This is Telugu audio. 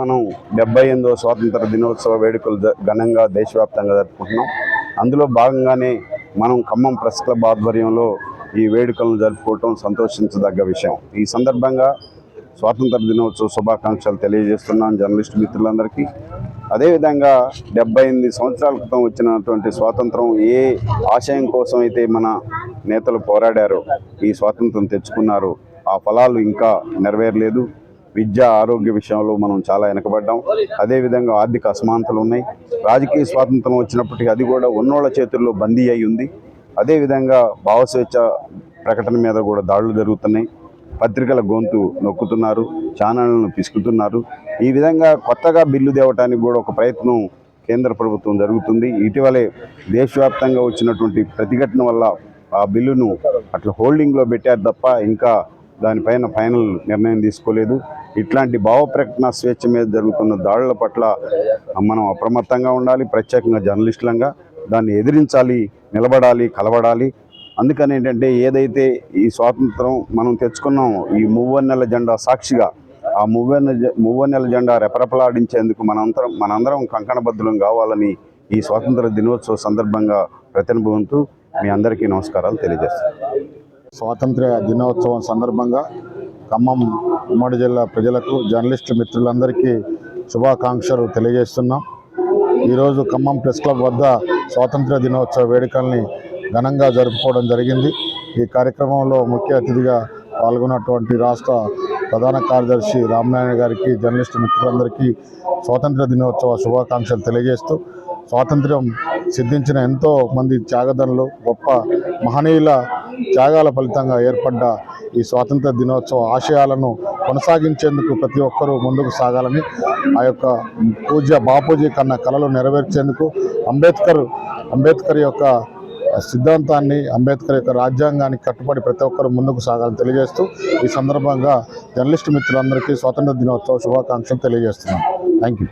మనం డెబ్బై ఎనిమిదవ స్వాతంత్ర దినోత్సవ వేడుకలు జ- ఘనంగా దేశవ్యాప్తంగా జరుపుకుంటున్నాం. అందులో భాగంగానే మనం ఖమ్మం ప్రెస్ క్లబ్ ఆధ్వర్యంలో ఈ వేడుకలను జరుపుకోవటం సంతోషించదగ్గ విషయం. ఈ సందర్భంగా స్వాతంత్ర దినోత్సవ శుభాకాంక్షలు తెలియజేస్తున్నాను జర్నలిస్ట్ మిత్రులందరికీ. అదేవిధంగా డెబ్బై ఎనిమిది సంవత్సరాల క్రితం వచ్చినటువంటి స్వాతంత్రం ఏ ఆశయం కోసం అయితే మన నేతలు పోరాడారో ఈ స్వాతంత్రం తెచ్చుకున్నారు ఆ ఫలాలు ఇంకా నెరవేరలేదు. విద్య ఆరోగ్య విషయంలో మనం చాలా వెనకబడ్డాం. అదేవిధంగా ఆర్థిక అసమానతలు ఉన్నాయి. రాజకీయ స్వాతంత్రం వచ్చినప్పటికీ అది కూడా ఉన్నోళ్ళ చేతుల్లో బందీ అయి ఉంది. అదేవిధంగా భావస్వేచ్ఛ ప్రకటన మీద కూడా దాడులు జరుగుతున్నాయి. పత్రికల గొంతు నొక్కుతున్నారు ఛానళ్ళను పిసుకుతున్నారు. ఈ విధంగా కొత్తగా బిల్లు తేవటానికి కూడా ఒక ప్రయత్నం కేంద్ర ప్రభుత్వం జరుగుతుంది. ఇటీవలే దేశవ్యాప్తంగా వచ్చినటువంటి ప్రతిఘటన వల్ల ఆ బిల్లును అట్లా హోల్డింగ్లో పెట్టారు తప్ప ఇంకా దానిపైన ఫైనల్ నిర్ణయం తీసుకోలేదు. ఇట్లాంటి భావప్రకటన స్వేచ్ఛ మీద జరుగుతున్న దాడుల పట్ల మనం అప్రమత్తంగా ఉండాలి ప్రత్యేకంగా జర్నలిస్టులంగా దాన్ని ఎదిరించాలి నిలబడాలి కలబడాలి అందుకని ఏంటంటే ఏదైతే ఈ స్వాతంత్రం మనం తెచ్చుకున్నాం ఈ మువ్వన్నెల జెండా సాక్షిగా ఆ మువ్వెన్న జె- మువ్వన్నెల జెండా రెపరెపలాడించేందుకు మనంతరం మనందరం కంకణబద్ధులం కావాలని ఈ స్వాతంత్ర దినోత్సవ సందర్భంగా ప్రతినుభవంతూ మీ అందరికీ నమస్కారాలు తెలియజేస్తాను స్వాతంత్ర్య దినోత్సవం సందర్భంగా ఖమ్మం ఉమ్మడి జిల్లా ప్రజలకు జర్నలిస్టు మిత్రులందరికీ శుభాకాంక్షలు తెలియజేస్తున్నాం. ఈరోజు ఖమ్మం ప్రెస్ క్లబ్ వద్ద స్వాతంత్ర దినోత్సవ వేడుకల్ని ఘనంగా జరుపుకోవడం జరిగింది. ఈ కార్యక్రమంలో ముఖ్య అతిథిగా పాల్గొన్నటువంటి రాష్ట్ర ప్రధాన కార్యదర్శి రామనారాయణ గారికి జర్నలిస్టు మిత్రులందరికీ స్వాతంత్ర దినోత్సవ శుభాకాంక్షలు తెలియజేస్తూ స్వాతంత్ర్యం సిద్ధించిన ఎంతో మంది త్యాగదనులు గొప్ప మహనీయుల త్యాగాల ఫలితంగా ఏర్పడ్డ ఈ స్వాతంత్ర దినోత్సవ ఆశయాలను కొనసాగించేందుకు ప్రతి ఒక్కరూ ముందుకు సాగాలని ఆ యొక్క పూజ్య బాపూజీ కన్న కళలు నెరవేర్చేందుకు అంబేద్కర్ అంబేద్కర్ యొక్క సిద్ధాంతాన్ని అంబేద్కర్ యొక్క రాజ్యాంగానికి కట్టుబడి ప్రతి ఒక్కరు ముందుకు సాగాలని తెలియజేస్తూ ఈ సందర్భంగా జర్నలిస్టు మిత్రులందరికీ స్వాతంత్ర దినోత్సవ శుభాకాంక్షలు తెలియజేస్తున్నాను థ్యాంక్ యూ